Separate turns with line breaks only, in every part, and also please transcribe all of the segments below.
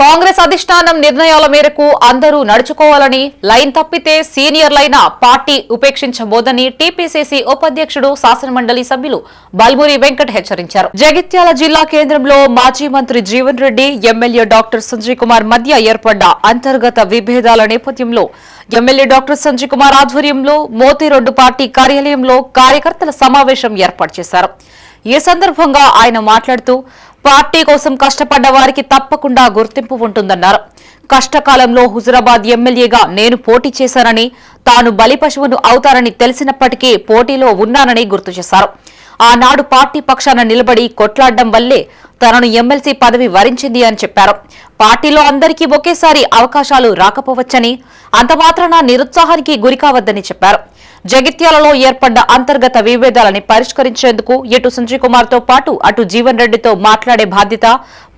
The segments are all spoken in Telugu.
కాంగ్రెస్ అధిష్టానం నిర్ణయాల మేరకు అందరూ నడుచుకోవాలని లైన్ తప్పితే సీనియర్లైన పార్టీ ఉపేక్షించబోదని టీపీసీసీ ఉపాధ్యక్షుడు శాసనమండలి సభ్యులు బల్మూరి వెంకట్ హెచ్చరించారు. జగిత్యాల జిల్లా కేంద్రంలో మాజీ మంత్రి జీవన్ రెడ్డి ఎమ్మెల్యే డాక్టర్ సంజయ్ కుమార్ మధ్య ఏర్పడ్డ అంతర్గత విభేదాల నేపథ్యంలో ఎమ్మెల్యే డాక్టర్ సంజయ్ కుమార్ ఆధ్వర్యంలో మోతిరొడ్డు పార్టీ కార్యాలయంలో కార్యకర్తల సమావేశం ఏర్పాటు చేశారు. ఈ సందర్భంగా ఆయన మాట్లాడుతూ పార్టీ కోసం కష్టపడ్డ వారికి తప్పకుండా గుర్తింపు ఉంటుందన్నారు. కష్టకాలంలో హుజురాబాద్ ఎమ్మెల్యేగా నేను పోటీ చేశానని తాను బలిపశువును అవుతానని అవుతారని తెలిసినప్పటికీ పోటీలో ఉన్నానని గుర్తు చేశారు. ఆనాడు పార్టీ పక్షాన నిలబడి కొట్లాడడం వల్లే తనను ఎమ్మెల్సీ పదవి వరించింది అని చెప్పారు. పార్టీలో అందరికీ ఒకేసారి అవకాశాలు రాకపోవచ్చని అంతమాత్రాన నిరుత్సాహానికి గురికావద్దని చెప్పారు. జగిత్యాలలో ఏర్పడ్డ అంతర్గత విభేదాలని పరిష్కరించేందుకు ఇటు సంజయ్ కుమార్తో పాటు అటు జీవన్ రెడ్డితో మాట్లాడే బాధ్యత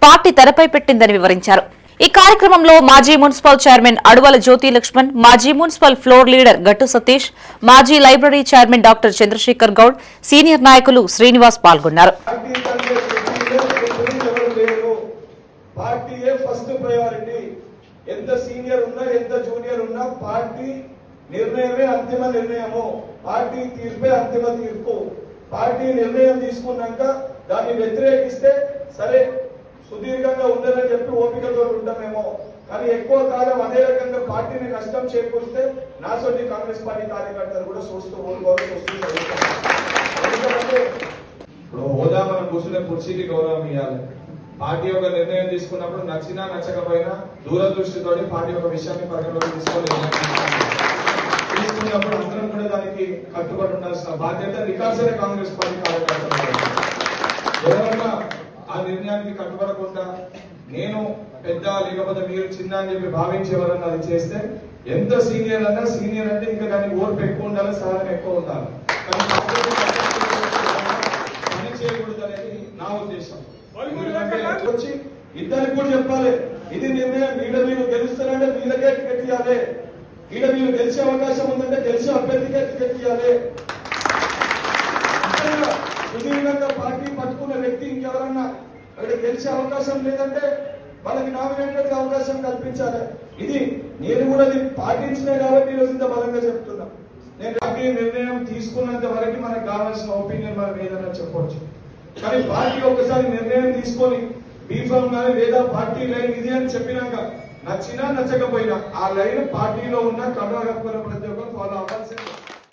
పార్టీ తెరపై పెట్టిందని వివరించారు. ఈ కార్యక్రమంలో మాజీ మున్సిపల్ చైర్మన్ అడువల జ్యోతి లక్ష్మణ్ మాజీ municipal floor leader Gattu Satish మాజీ library chairman doctor Chandrashekar Goud senior నాయకులు శ్రీనివాస్ పాల్గొన్నారు.
పార్టీ ఎంత సీనియర్ ఉన్నా ఎంత జూనియర్ ఉన్నా పార్టీ నిర్ణయమే అంతిమ నిర్ణయము. పార్టీ తీర్పే అంతిమ తీర్పు. పార్టీ నిర్ణయం తీసుకున్నాక దాన్ని వ్యతిరేకిస్తే సరే సుదీర్ఘంగా ఉండదని చెప్పి ఉంటామేమో కానీ ఎక్కువ కాలం అదే రకంగా పార్టీని నష్టం చేకూరిస్తే నా కాంగ్రెస్ పార్టీ కార్యకర్తలు కూడా చూస్తూ ఊరుకోవాల్సి ఎందుకంటే
ఇప్పుడు హోదా మనం కూర్చునే కుర్చీకి గౌరవం ఇవ్వాలి పార్టీ ఒక నిర్ణయం తీసుకున్నప్పుడు నచ్చినా నచ్చకపోయినా దూరదృష్టితో పార్టీ ఒక విషయాన్ని పరిగణలోకి తీసుకోలేదు. తీసుకున్నప్పుడు అందరం కూడా దానికి కట్టుబడి ఉండాల్సిన బాధ్యత రికార్డ్స్ కాంగ్రెస్ పార్టీ కార్యకర్తలు. ఎవరన్నా ఆ నిర్ణయానికి కట్టుబడకుండా నేను పెద్ద లేకపోతే మీరు చిన్న అని చెప్పి భావించి అది చేస్తే ఎంత సీనియర్ అన్నా సీనియర్ అంటే ఇంకా దానికి ఓర్పు ఎక్కువ ఉండాలి సహనం ఎక్కువ ఉండాలి. పని చేయకూడదు అనేది నా ఉద్దేశం.
వచ్చి ఇద్దరికి కూడా చెప్పాలి ఇది నిర్ణయం వీడ మీరు గెలుస్తారంటే వీళ్ళకే టికెట్ ఇవ్వాలి. ఈడ మీరు గెలిచే అవకాశం ఉందంటే గెలిచే అభ్యర్థికే టికెట్ ఇవ్వాలి. సుదీర్ఘంగా పార్టీ పట్టుకున్న వ్యక్తి ఇంకెవరన్నా అక్కడ గెలిచే అవకాశం లేదంటే వాళ్ళకి నామినేటెడ్ అవకాశం కల్పించాలి. ఇది నేను కూడా ఇది పాటించినా కాబట్టి ఈరోజు ఇంత బలంగా చెప్తున్నా. నేను పార్టీ నిర్ణయం తీసుకున్నంత వరకు మనకు కావాల్సిన ఒపీనియన్ మనం ఏదైనా చెప్పవచ్చు కానీ పార్టీ ఒకసారి నిర్ణయం తీసుకొని బీఫామ్ కానీ లేదా పార్టీ లైన్ ఇది అని చెప్పినాక నచ్చినా నచ్చకపోయినా ఆ లైన్ పార్టీలో ఉన్న కర్ణాటక ప్రతి ఒక్కరు ఫాలో అవ్వాల్సిందే.